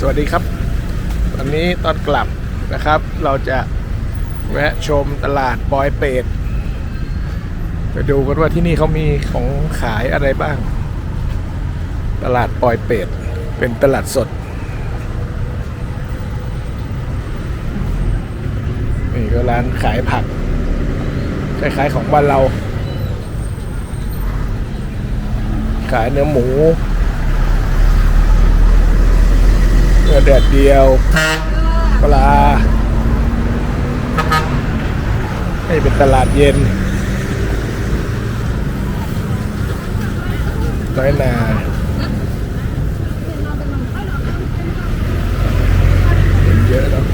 สวัสดีครับตอนนี้ตอนกลับนะครับ เราจะแวะชมตลาดปอยเป็ดไปดูกันว่าที่นี่เขามีของขายอะไรบ้าง ตลาดปอยเป็ดเป็นตลาดสด นี่ก็ร้านขายผักคล้ายๆของบ้านเรา ขายเนื้อหมู เนื้อ แดดเดียวปลาให้เป็นตลาดเย็นน้อยนาคนเยอะเนอะ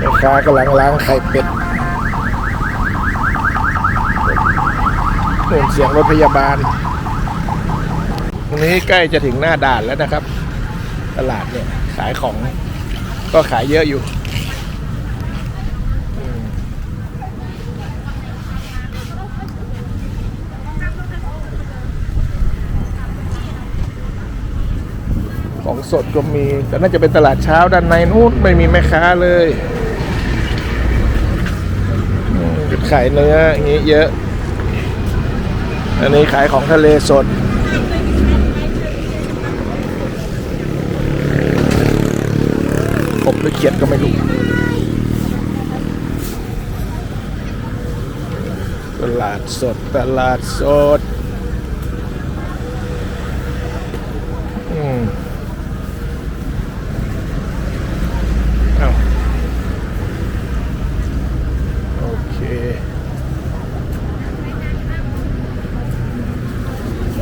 แม่ ค้ากำลังล้างไข่เป็ดโน่นเสียงรถพยาบาล ตรงนี้ใกล้จะถึงหน้าด่านแล้วนะครับ ตลาดเนี่ย ขายของก็ขายเยอะอยู่ของสดก็มี แต่น่าจะเป็นตลาดเช้าด้านในนู้นไม่มีแม่ค้าเลยอืมจุด ขายเนื้ออย่างนี้เยอะ อันนี้ขายของทะเลสดกบหรือเขียดก็ไม่รู้ตลาดสดตลาดสด อืมเอาโอเค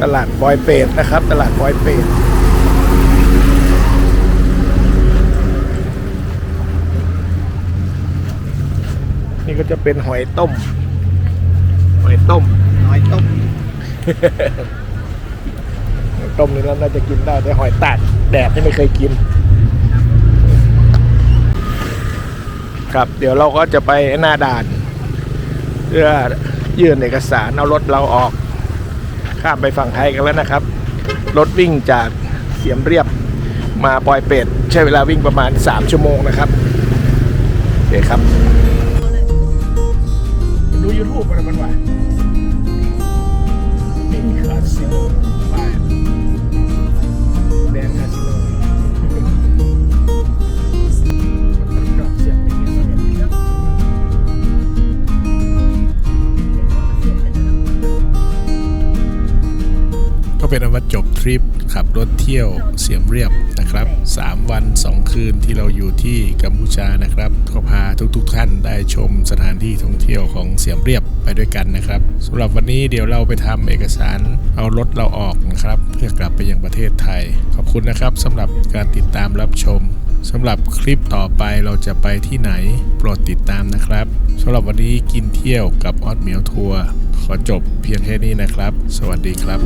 ตลาดบอยเป็ดนะครับ ตลาดบอยเป็ดนี่ก็จะเป็นหอยต้ม หอยต้มน้อยต้มหอยต้มนี่เราน่าจะกินได้แต่หอยตากแดดนี่ไม่เคยกิน ครับ เดี๋ยวเราก็จะไปหน้าด่าน เพื่อยื่นเอกสารเอารถเราออก ข้ามไปฝั่งไทยกันแล้วนะครับ รถวิ่งจากเสียมเรียบมาปอยเป็ด ใช้เวลาวิ่งประมาณ 3 ชั่วโมงนะครับโอเคครับ ดู YouTube อะไรมันวะนี่คาสิ เป็นอันว่าจบทริปขับรถเที่ยวเสียมเรียบนะครับ 3 วัน 2 คืนที่เราอยู่ที่กัมพูชานะครับ ก็พาทุกๆทท่านได้ชมสถานที่ท่องเที่ยวของเสียมเรียบไปด้วยกันนะครับสำหรับวันนี้เดี๋ยวเราไปทำเอกสารเอารถเราออกนะครับ เพื่อกลับไปยังประเทศไทย ขอบคุณนะครับสำหรับการติดตามรับชม สำหรับคลิปต่อไปเราจะไปที่ไหน โปรดติดตามนะครับสำหรับวันนี้กินเที่ยวกับออดเหมียวทัวร์ขอจบเพียงแค่นี้นะครับ สวัสดีครับ